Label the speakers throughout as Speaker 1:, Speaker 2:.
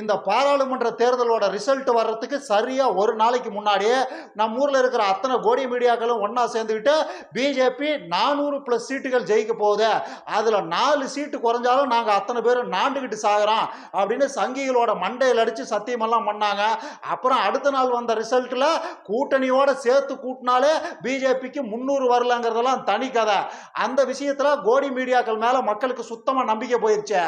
Speaker 1: இந்த பாராளுமன்ற தேர்தலோட ரிசல்ட் வர்றதுக்கு சரியாக ஒரு நாளைக்கு முன்னாடியே நம்ம ஊரில் இருக்கிற அத்தனை கோடி மீடியாக்களும் ஒன்றா சேர்ந்துக்கிட்டு பிஜேபி நானூறு ப்ளஸ் சீட்டுகள் ஜெயிக்க போகுது. அதில் நாலு சீட்டு குறைஞ்சாலும் நாங்கள் அத்தனை பேரும் நாண்டுக்கிட்டு சாகுறோம் அப்படின்னு சங்கிகளோட மண்டையில் அடித்து சத்தியமெல்லாம் பண்ணாங்க. அப்புறம் அடுத்த நாள் வந்த ரிசல்ட்டில் கூட்டணியோட சேர்த்து கூட்டினாலே பிஜேபிக்கு முந்நூறு வரலங்கிறதெல்லாம் தனி கதை. அந்த விஷயத்தில் கோடி மீடியாக்கள் மேலே மக்களுக்கு சுத்தமாக நம்பிக்கை போயிடுச்சு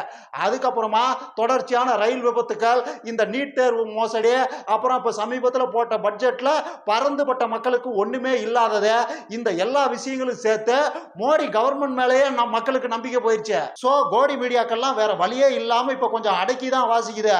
Speaker 1: அதுக்கப்புறமா தொடர்ச்சியான ரயில் விபத்துக்கள் இந்த நீட் தேர்வு மோசடி அப்புறம் இப்போ சமீபத்தில் போட்ட பட்ஜெட்ல பறந்துபட்ட மக்களுக்கு ஒண்ணுமே இல்லாதது இந்த எல்லா விஷயங்களும் சேர்த்து மோடி கவர்மெண்ட் மேலேயே நம் மக்களுக்கு நம்பிக்கை போயிருச்சு. ஸோ கோடி மீடியாக்கள்லாம் வேற வழியே இல்லாமல் இப்போ கொஞ்சம் அடக்கி தான் வாசிக்குது.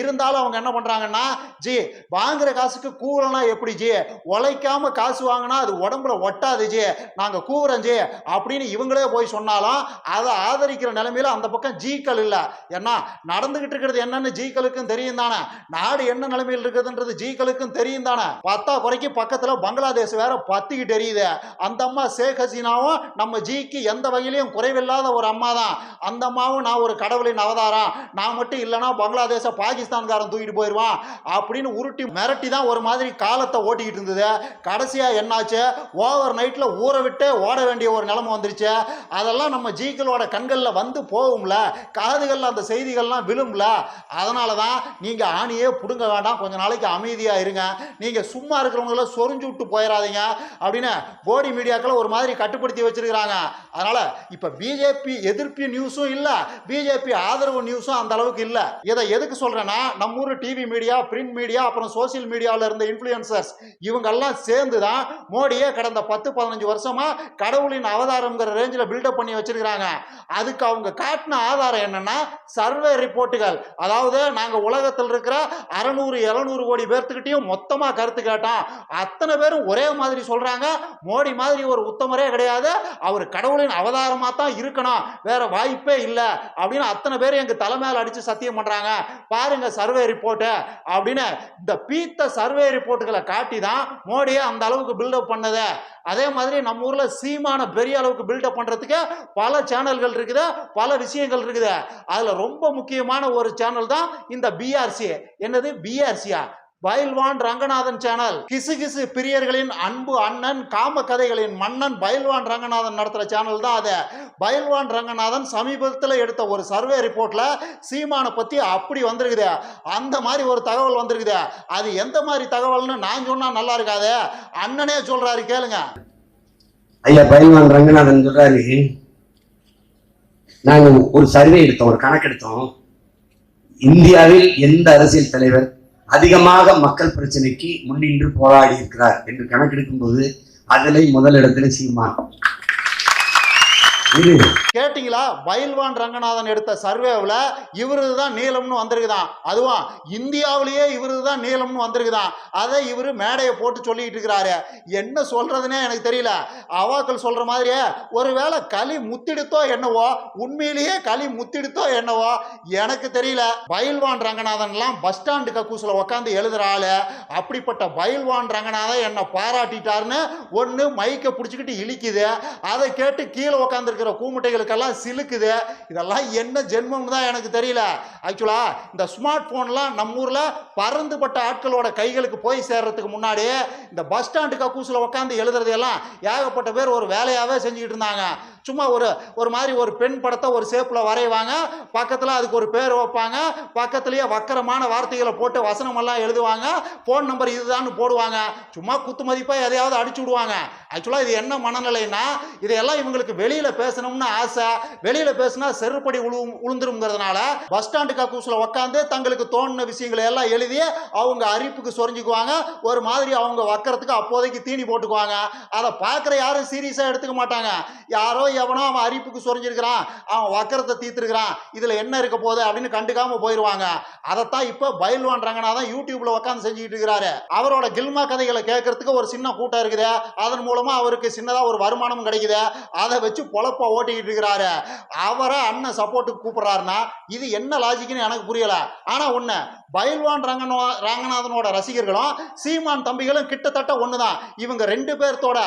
Speaker 1: இருந்தாலும் அவங்க என்ன பண்றாங்கன்னா ஜி வாங்குற காசுக்கு கூவலனா எப்படி ஜி? உழைக்காம காசு வாங்கினா அது உடம்புல ஒட்டாது ஜி. நாங்க கூவுறோம் ஜி. அப்படின்னு இவங்களே போய் சொன்னாலும் அதை ஆதரிக்கிற நிலைமையில அந்த பக்கம் ஜீக்கள் இல்ல. ஏன்னா நடந்துகிட்டு இருக்கிறது என்னன்னு ஜீக்களுக்கும் தெரியும் தானே நாடு என்ன நிலைமையில் இருக்குதுன்றது ஜீக்களுக்கும் தெரியும் தானே பத்தா குறைக்கு பக்கத்துல பங்களாதேஷ் வேற பத்திக்கிட்டு எரியுது. அந்த அம்மா ஷேக் ஹசீனாவும் நம்ம ஜிக்கு எந்த வகையிலையும் குறைவில்லாத ஒரு அம்மா தான் அந்த அம்மாவும் நான் ஒரு கடவுளின் அவதாரம். நான் மட்டும் இல்லைன்னா பங்களாதேஷ பாகிஸ்தான்காரன் தூக்கிட்டு போயிடுவான் அப்படின்னு உருட்டி மிரட்டி தான் ஒரு மாதிரி காலத்தை ஓட்டிக்கிட்டு இருந்தது. கடைசியா என்னாச்சு? ஓவர் நைட்ல ஊற விட்டு ஓட வேண்டிய ஒரு நிலைமை வந்துருச்சு. அதெல்லாம் நம்ம ஜீக்களோட கண்களில் வந்து போகும்ல. காதுகளில் அந்த செய்திகள்லாம் விழும்ல. அதனால தான் நீங்கள் ஆணியே பிடுங்க வேண்டாம். கொஞ்ச நாளைக்கு அமைதியாக இருங்க. நீங்கள் சும்மா இருக்கிறவங்கள சொரிஞ்சு விட்டு போயிடாதீங்க அப்படின்னு போடி மீடியாக்களை ஒரு மாதிரி கட்டுப்படுத்தி வச்சிருக்கிறாங்க. அதனால் இப்போ பிஜேபி எதிர்ப்பு நியூஸும் இல்லை. பிஜேபி ஆதரவு நியூஸும் அந்த அளவுக்கு இல்லை. இதை எதுக்கு சொல்கிறேன்னா நம்ம ஊர் டிவி மீடியா பிரிண்ட் மீடியா அப்புறம் சோசியல் மீடியாவில் இருந்த இன்ஃப்ளூயன்சர்ஸ் இவங்கெல்லாம் சேர்ந்து தான் மோடியே கடந்த பத்து பதினஞ்சு வருஷமா கடவுளின் அவதாரங்கிற ரேஞ்சில் பில்டப் பண்ணி வச்சிருக்கிறாங்க. அதுக்கு அவங்க காட்டின ஆதாரம் என்னன்னா சர்வே ரிப்போர்ட்டுகள் அதாவது நாங்கள் உலகத்தில் இருக்கிற அறநூறு எழுநூறு கோடி பேர்த்துக்கிட்டையும் மொத்தமாக கருத்து கேட்டோம் அத்தனை பேரும் ஒரே மாதிரி சொல்கிறாங்க மோடி மாதிரி ஒரு உத்தமரே கிடையாது. அவர் கடவுளின் அவதாரமாக தான் இருக்கணும். வேற வாய்ப்பே இல்லை. அப்படின்னு அத்தனை பேர் எங்கள் தலைமையில் அடித்து சத்தியம் பண்ணுறாங்க பாருங்க சர்வே ரிப்போர்ட்டு அப்படின்னு இந்த பீத்த சர்வே ரிப்போர்ட்டுகளை காட்டி தான் மோடியை அந்த அளவுக்கு பில்டப் பண்ணதை. அதே மாதிரி நம்ம ஊரில் சீமான பெரிய அளவுக்கு பில்டப் பண்ணுறதுக்கு பல சேனல்கள் இருக்குது பல விஷயங்கள் இருக்குது. அதில் ரொம்ப முக்கியமான ஒரு சேனல் தான் இந்த பிஆர்சி என்னது? பிஆர்சியா பயில்வான் ரங்கநாதன் சேனல் கிசு கிசு பிரியர்களின் அன்பு அண்ணன் காம கதைகளின் மன்னன் பயில்வான் ரங்கநாதன் நடத்துகிற சேனல் தான் அது. பயில்வான் ரங்கநாதன் சமீபத்தில் எடுத்த ஒரு சர்வே ரிப்போர்ட்டில் சீமானை பற்றி அப்படி வந்திருக்குது. அந்த மாதிரி ஒரு தகவல் வந்திருக்குது. அது எந்த மாதிரி தகவல்னு நான் சொன்னால் நல்லா இருக்காது. அண்ணனே சொல்கிறாரு கேளுங்க.
Speaker 2: ஐயா பயில்வான் ரங்கநாதன் சொல்கிறாரு நாங்கள் ஒரு சர்வே எடுத்தோம் ஒரு கணக்கெடுத்தோம். இந்தியாவில் எந்த அரசியல் தலைவர் அதிகமாக மக்கள் பிரச்சனைக்கு முன்னின்று போராடி இருக்கிறார் என்று கணக்கெடுக்கும் போது அதில் முதலிடத்துல சீமான்.
Speaker 1: கேட்டிங்களா? பயில்வான் ரங்கநாதன் எடுத்த சர்வேவில் இவரது தான் நீளம்னு வந்திருக்குதான். அதுவும் இந்தியாவிலேயே இவரது தான் நீளம்னு வந்திருக்குதான். அதை இவர் மேடையை போட்டு சொல்லிட்டு இருக்கிறாரு. என்ன சொல்றதுன்னே எனக்கு தெரியல. அவாக்கள் சொல்ற மாதிரியே ஒருவேளை களி முத்திடுத்தோ என்னவோ உண்மையிலேயே களி முத்திடுத்தோ என்னவோ எனக்கு தெரியல. பயில்வான் ரங்கநாதன்லாம் பஸ் ஸ்டாண்டு கக்கூசில் உட்காந்து எழுதுற ஆளு. அப்படிப்பட்ட பயில்வான் ரங்கநாதன் என்னை பாராட்டிட்டாருன்னு ஒன்று மைக்கை பிடிச்சிக்கிட்டு இழிக்குது. அதை கேட்டு கீழே இருக்கிற கூமுட்டைகளுக்கெல்லாம் சிலுக்குது. இதெல்லாம் என்ன ஜென்மம்னு தான் எனக்கு தெரியல. ஆக்சுவலாக இந்த ஸ்மார்ட் ஃபோன்லாம் நம்ம ஊரில் பறந்துபட்ட ஆட்களோட கைகளுக்கு போய் சேர்றதுக்கு முன்னாடி இந்த பஸ் ஸ்டாண்டு கக்கூசில் உட்காந்து எழுதுறதையெல்லாம் ஏகப்பட்ட பேர் ஒரு வேலையாகவே செஞ்சுக்கிட்டு இருந்தாங்க. சும்மா ஒரு ஒரு மாதிரி ஒரு பெண் படத்தை ஒரு ஷேப்பில் வரைவாங்க. பக்கத்தில் அதுக்கு ஒரு பேர் வைப்பாங்க. பக்கத்துலேயே வக்கரமான வார்த்தைகளை போட்டு வசனமெல்லாம் எழுதுவாங்க. ஃபோன் நம்பர் இதுதான்னு போடுவாங்க. சும்மா குத்து மதிப்பாக எதையாவது அடிச்சு விடுவாங்க. ஆக்சுவலாக இது என்ன மனநிலைன்னா இதையெல்லாம் இவங்களுக்கு வெளியில் பேசணும்னு ஆசை. வெளியில் பேசினா செருப்படி உழு உளுந்துருங்கிறதுனால பஸ் ஸ்டாண்டு கக்கூசில் உட்காந்து தங்களுக்கு தோணுன விஷயங்களை எல்லாம் எழுதி அவங்க அரிப்புக்கு சொரிஞ்சுக்குவாங்க. ஒரு மாதிரி அவங்க வக்கரத்துக்கு அப்போதைக்கு தீனி போட்டுக்குவாங்க. அதை பார்க்குற யாரும் சீரியஸாக எடுத்துக்க மாட்டாங்க. யாரோ எவனோ அவன் அரிப்புக்கு சொரிஞ்சிருக்கிறான் அவன் வக்கரத்தை தீர்த்துருக்கிறான் இதில் என்ன இருக்க போகுது அப்படின்னு கண்டுக்காமல் போயிடுவாங்க அதைத்தான் இப்போ பயில்வான் ரங்கநாதன் யூடியூப்ல உட்காந்து செஞ்சுக்கிட்டு இருக்கிறாரு. அவரோட கில்மா கதைகளை கேட்கறதுக்கு ஒரு சின்ன கூட்டம் இருக்குது. அதன் மூலமாக அவருக்கு சின்னதாக ஒரு வருமானம் கிடைக்குது. அதை வச்சு பொழப்ப ஓட்டிக்கிட்டு இருக்கிறாரு. அவரை அண்ணன் சப்போர்ட்டுக்கு கூப்பிட்றாருன்னா இது என்ன லாஜிக்னு எனக்கு புரியலை. ஆனால் ஒன்று பயில்வான் ரங்கனோ ரங்கநாதனோட ரசிகர்களும் சீமான் தம்பிகளும் கிட்டத்தட்ட ஒண்ணுதான். இவங்க ரெண்டு பேர்த்தோட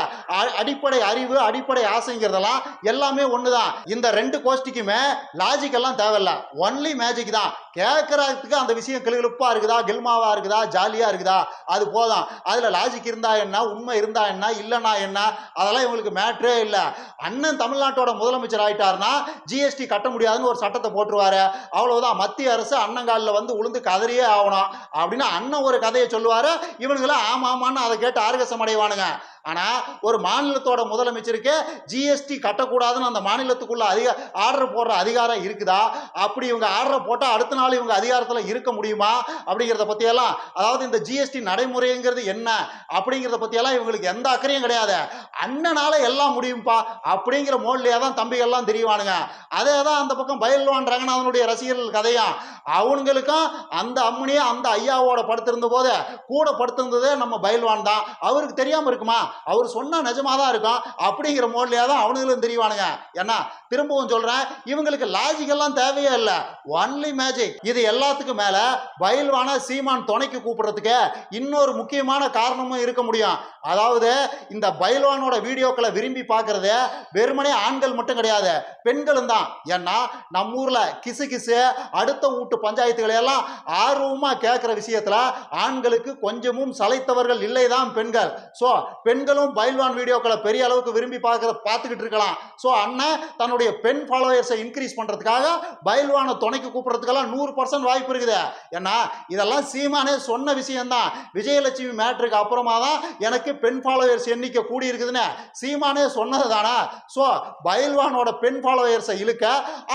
Speaker 1: அடிப்படை அறிவு அடிப்படை ஆசைங்கிறதெல்லாம் எல்லாமே ஒண்ணுதான். இந்த ரெண்டு கோஷ்டிக்குமே லாஜிக் எல்லாம் தேவையில்ல. ஒன்லி மேஜிக் தான். கேட்கறதுக்கு அந்த விஷயம் கிளுகிழுப்பா இருக்குதா கில்மாவா இருக்குதா ஜாலியா இருக்குதா? அது போதும். அதுல லாஜிக் இருந்தா என்ன உண்மை இருந்தா என்ன இல்லைன்னா என்ன? அதெல்லாம் இவங்களுக்கு மேட்ரே இல்லை. அண்ணன் தமிழ்நாட்டோட முதலமைச்சர் ஆயிட்டாருன்னா ஜிஎஸ்டி கட்ட முடியாதுன்னு ஒரு சட்டத்தை போட்டுருவாரு. அவ்வளவுதான். மத்திய அரசு அண்ணங்காலில் வந்து உளுந்து கதறியே ஆகணும். அப்படின்னு அண்ணன் ஒரு கதையை சொல்லுவாரு. இவனுங்களாம் ஆமா ஆமான்னு அதை கேட்டு ஆர்கசம் அடைவானுங்க. ஆனா ஒரு மாநிலத்தோட முதலமைச்சருக்கு ஜிஎஸ்டி கட்டக்கூடாதுன்னு அந்த மாநிலத்துக்குள்ள அதிக ஆர்டர் போடுற அதிகாரம் இருக்குதா? அப்படி இவங்க ஆர்டர் போட்டால் அடுத்த நாள் இவங்க அதிகாரத்தில் இருக்க முடியுமா அப்படிங்கிறத பற்றியெல்லாம் அதாவது இந்த ஜிஎஸ்டி நடைமுறைங்கிறது என்ன அப்படிங்கிறத பற்றியெல்லாம் இவங்களுக்கு எந்த அக்கறையும் கிடையாது. அண்ணனால எல்லாம் முடியும்ப்பா அப்படிங்கிற மோட்லேயே தான் தம்பிகள்லாம் தெரியவானுங்க. அதே தான் அந்த பக்கம் பயில்வான் ரங்கநாதனுடைய ரசிகர்கள் கதையும் அவங்களுக்கும் அந்த அம்மனியே அந்த ஐயாவோட படுத்திருந்த போது கூட படுத்திருந்ததே நம்ம பயில்வான் தான். அவருக்கு தெரியாமல் இருக்குமா? அவர் சொன்னால் நிஜமாக தான் இருக்கும் அப்படிங்கிற மோட்லேயே தான் அவனுங்களும் தெரியவானுங்க. ஏன்னா திரும்பவும் சொல்கிறேன் இவங்களுக்கு லாஜிக்கெல்லாம் தேவையே இல்லை. ஒன்லி மேஜிக் இது எல்லாத்துக்கும் மேலே பயில்வான சீமான் துணைக்கு கூப்பிடுறதுக்கு இன்னொரு முக்கியமான காரணமும் இருக்க முடியும். அதாவது இந்த பயில்வானோட வீடியோக்களை விரும்பி பார்க்கறது வெறுமனே ஆண்கள் மட்டும் கிடையாது பெண்களும் தான். ஏன்னா நம்ம ஊரில் கிசு கிசு அடுத்த வீட்டு பஞ்சாயத்துகளை எல்லாம் ஆர்வமாக கேட்குற விஷயத்துல ஆண்களுக்கு கொஞ்சமும் சளைத்தவர்கள் இல்லை தான் பெண்கள். ஸோ பெண்களும் பயில்வான் வீடியோக்களை பெரிய அளவுக்கு விரும்பி பார்க்கற பார்த்துக்கிட்டு இருக்கலாம். ஸோ அண்ணன் தன்னுடைய பெண் ஃபாலோயர்ஸை இன்க்ரீஸ் பண்றதுக்காக பயில்வானை துணைக்கு கூப்பிட்றதுக்கெல்லாம் நூறு பர்சன்ட் வாய்ப்பு இருக்குது. ஏன்னா இதெல்லாம் சீமானே சொன்ன விஷயம்தான். விஜயலட்சுமி மேட்ருக்கு அப்புறமா தான் எனக்கு பெண் ஃபாலோயர்ஸ் எண்ணிக்கை கூடி இருக்குதுன்னு சீமானே சொன்னது தானே. ஸோ பயில்வானோட பெண் ஃபாலோயர்ஸை இழுக்க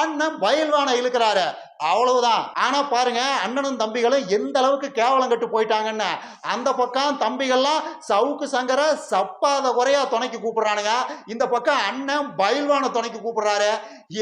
Speaker 1: அண்ணன் பயில்வானை இழுக்கிறாரு. அவ்வளவுதான். ஆனா பாருங்க அண்ணனும் தம்பிகளும் எந்த அளவுக்கு கேவலம் கட்டு போயிட்டாங்கன்னு. அந்த பக்கம் தம்பிகள்லாம் சவுக்கு சங்கர சப்பாத குறையா துணைக்கு கூப்பிடுறானுங்க. இந்த பக்கம் அண்ணன் பயில்வான துணைக்கு கூப்பிடுறாரு.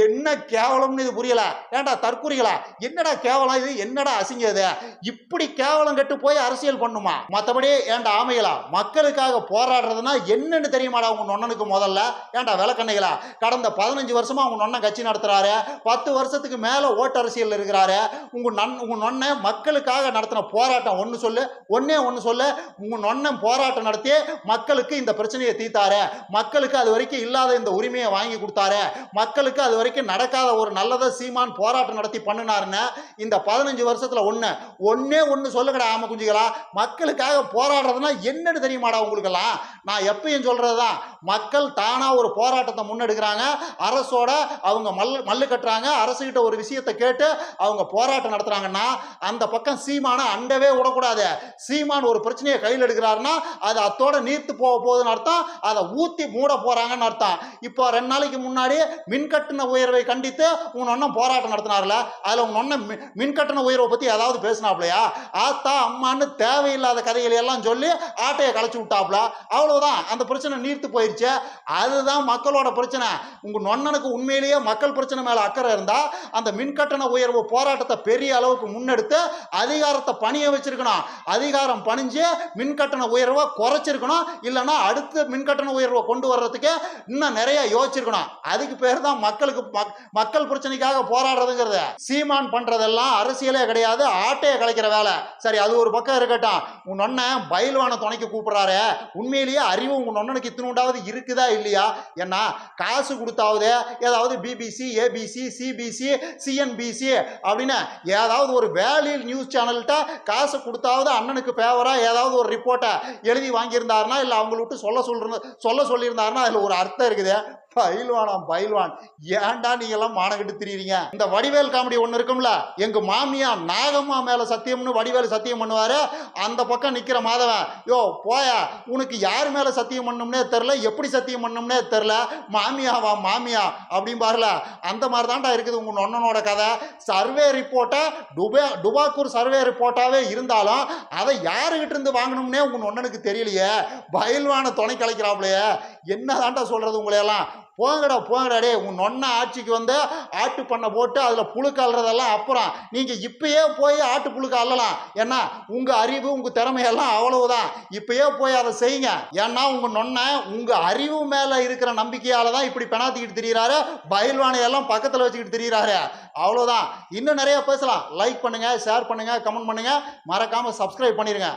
Speaker 1: என்ன கேவலம்னு இது புரியல. ஏன்டா தற்குறிகளா? என்னடா கேவலம் இது? என்னடா அசிங்க இது? இப்படி கேவலம் கட்டு போய் அரசியல் பண்ணுமா? மற்றபடி ஏன்டா ஆமைகளா மக்களுக்காக போராடுறதுன்னா என்னன்னு தெரியுமாடா உங்க நொண்ணனுக்கு முதல்ல? ஏன்டா விளக்கண்ணைகளா? கடந்த பதினஞ்சு வருஷமா உங்க நொண்ணன் கட்சி நடத்துறாரு. பத்து வருஷத்துக்கு மேல ஓட்டு அரசியல் இருக்கிறாரு உங்க நன் உங்க நொண்ணை மக்களுக்காக நடத்தின போராட்டம் ஒன்று சொல்லு ஒன்னே ஒன்று சொல்லு. உங்க நொண்ணன் போராட்டம் நடத்தி மக்களுக்கு இந்த பிரச்சனையை தீர்த்தாரு. மக்களுக்கு அது வரைக்கும் இல்லாத இந்த உரிமையை வாங்கி கொடுத்தாரு. மக்களுக்கு அது வரைக்கும் நடக்காத ஒரு நல்லதை சீமான் போராட்டம் நடத்தி பண்ணினாருன்னு இந்த பதினஞ்சு வருஷத்துல ஒன்று ஒன்னே ஒன்று சொல்லுங்கடா ஆம குஞ்சுகளா மக்களுக்காக போராடுறதுன்னா என்னன்னு தெரியுமாடா உங்களுக்கெல்லாம்? நான் எப்பயும் சொல்றதுதான் மக்கள் தானா ஒரு போராட்டத்தை முன்னெடுக்கிறாங்க. அரசோட அவங்க மல்லு மல்லு கட்டுறாங்க. அரசுகிட்ட ஒரு விஷயத்தை கேட்டு அவங்க போராட்டம் நடத்துறாங்கன்னா அந்த பக்கம் சீமானை அண்டவே விடக்கூடாது. சீமான் ஒரு பிரச்சனையை கையில் எடுக்கிறாருன்னா அது அத்தோட நீர்த்து போக போகுதுன்னு அர்த்தம். அதை ஊத்தி மூட போறாங்கன்னு அர்த்தம். இப்போ ரெண்டு நாளைக்கு முன்னாடி மின்கட்டண உயர்வை கண்டித்து உன் போராட்டம் நடத்தினார்ல அதுல உங்க ஒன்னும் மின்கட்டண உயர்வை பத்தி ஏதாவது பேசினாப்லையா? ஆத்தா அம்மான்னு தேவையில்லாத கதைகளை எல்லாம் சொல்லி ஆட்டையை களைச்சு விட்டாப்ல. அவ்வளவுதான். அந்த பிரச்சனை நீர்த்து போயிடுச்சு அதுதான் மக்களோட பிரச்சனை. உங்க நொண்ணனுக்கு உண்மையிலேயே மக்கள் பிரச்சனை மேல அக்கறை இருந்தா அந்த மின்கட்டண உயர்வு போராட்டத்தை பெரிய அளவுக்கு முன்னெடுத்து அதிகாரத்தை பணிய வச்சிருக்கணும். அதிகாரம் பணிஞ்சு மின்கட்டண உயர்வை குறைச்சிருக்கணும். இல்லைன்னா அடுத்த மின்கட்டண உயர்வை கொண்டு வர்றதுக்கு இன்னும் நிறைய யோசிச்சிருக்கணும். அதுக்கு பேர் தான் மக்களுக்கு மக்- மக்கள் பிரச்சனைக்காக போராடுறதுங்கிறது. சீமான் பண்றதெல்லாம் அரசியலே கிடையாது. ஆட்டையை கலைக்கிற வேலை. சரி அது ஒரு பக்கம் இருக்கட்டும். உன் அண்ணன் பயில்வான துணைக்கு கூப்பிடுறாரு. உண்மையிலேயே அறிவு உங்க ஒன்னனுக்கு இத்தினுண்டாவது இருக்குதா இல்லையா? ஏன்னா காசு கொடுத்தாவது ஏதாவது பிபிசி ஏபிசி சிபிசி சிஎன்பிசி அப்படின்னு ஏதாவது ஒரு வேலையில் நியூஸ் சேனல்கிட்ட காசு கொடுத்தாவது அண்ணனுக்கு ஃபேவராக ஏதாவது ஒரு ரிப்போர்ட்டை எழுதி வாங்கியிருந்தாருன்னா இல்லை அவங்கள விட்டு சொல்ல சொல்ற சொல்ல சொல்லியிருந்தாருன்னா அதில் ஒரு அர்த்தம் இருக்குது. பயில்வானாம் பயில்வான். ஏன்டா நீங்க எல்லாம் மானகிட்டு திரியுறீங்க இந்த வடிவேல் காமெடி ஒன்று இருக்கும்ல எங்க மாமியா நாகம்மா மேல சத்தியம்னு வடிவேல் சத்தியம் பண்ணுவாரு அந்த பக்கம் நிக்கிற மாதவன் யோ போயா உனக்கு யார் மேல சத்தியம் பண்ணணும்னே தெரில எப்படி சத்தியம் பண்ணும்னே தெரில மாமியாவா மாமியா? அப்படிம்பாருல அந்த மாதிரி தான்டா இருக்குது உங்க நொன்னனோட கதை. சர்வே ரிப்போர்ட்டை டுபே டுபாக்கூர் சர்வே ரிப்போர்ட்டாவே இருந்தாலும் அதை யாருகிட்ட இருந்து வாங்கணும்னே உங்க நொன்னனுக்கு தெரியலையே பயில்வான துணை கலைக்கிறாப்லையே என்ன தாண்டா சொல்றது உங்களையெல்லாம்? போங்கடா போங்கடா டே உன் நொன்ன ஆட்சிக்கு வந்து ஆட்டு பண்ணை போட்டு அதில் புழுக்க அள்ளுறதெல்லாம் அப்புறம் நீங்கள் இப்பயே போய் ஆட்டு புழுக்க அள்ளலாம். ஏன்னா உங்கள் அறிவு உங்கள் திறமையெல்லாம் அவ்வளவுதான். இப்பயே போய் அதை செய்யுங்க. ஏன்னா உங்கள் நொன்ன உங்கள் அறிவு மேலே இருக்கிற நம்பிக்கையால் தான் இப்படி பெணாத்திக்கிட்டு தெரிகிறாரு பயில்வானையெல்லாம் பக்கத்தில் வச்சுக்கிட்டு திரியிறாரு. அவ்வளோதான் இன்னும் நிறைய பேசலாம். லைக் பண்ணுங்கள் ஷேர் பண்ணுங்கள் கமெண்ட் பண்ணுங்கள் மறக்காமல் சப்ஸ்கிரைப் பண்ணிடுங்க